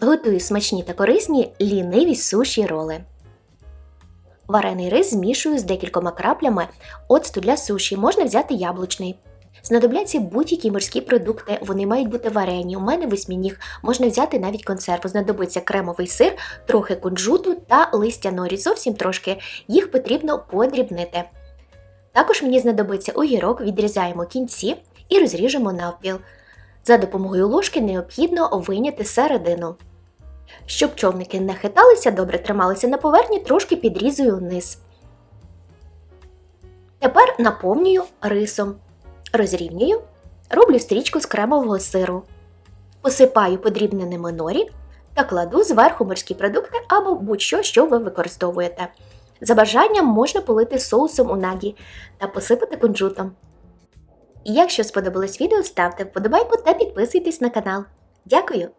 Готую смачні та корисні ліниві суші роли. Варений рис змішую з декількома краплями оцту для суші, можна взяти яблучний. Знадобляться будь-які морські продукти, вони мають бути варені. У мене восьмініг, можна взяти навіть консерву. Знадобиться кремовий сир, трохи кунжуту та листя норі, зовсім трошки. Їх потрібно подрібнити. Також мені знадобиться огірок, відрізаємо кінці і розріжемо навпіл. За допомогою ложки необхідно вийняти середину. Щоб човники не хиталися, добре трималися на поверхні, трошки підрізую низ. Тепер наповнюю рисом. Розрівнюю, роблю стрічку з кремового сиру. Посипаю подрібненими норі та кладу зверху морські продукти або будь-що, що ви використовуєте. За бажанням можна полити соусом унагі та посипати кунжутом. Якщо сподобалось відео, ставте вподобайку та підписуйтесь на канал. Дякую!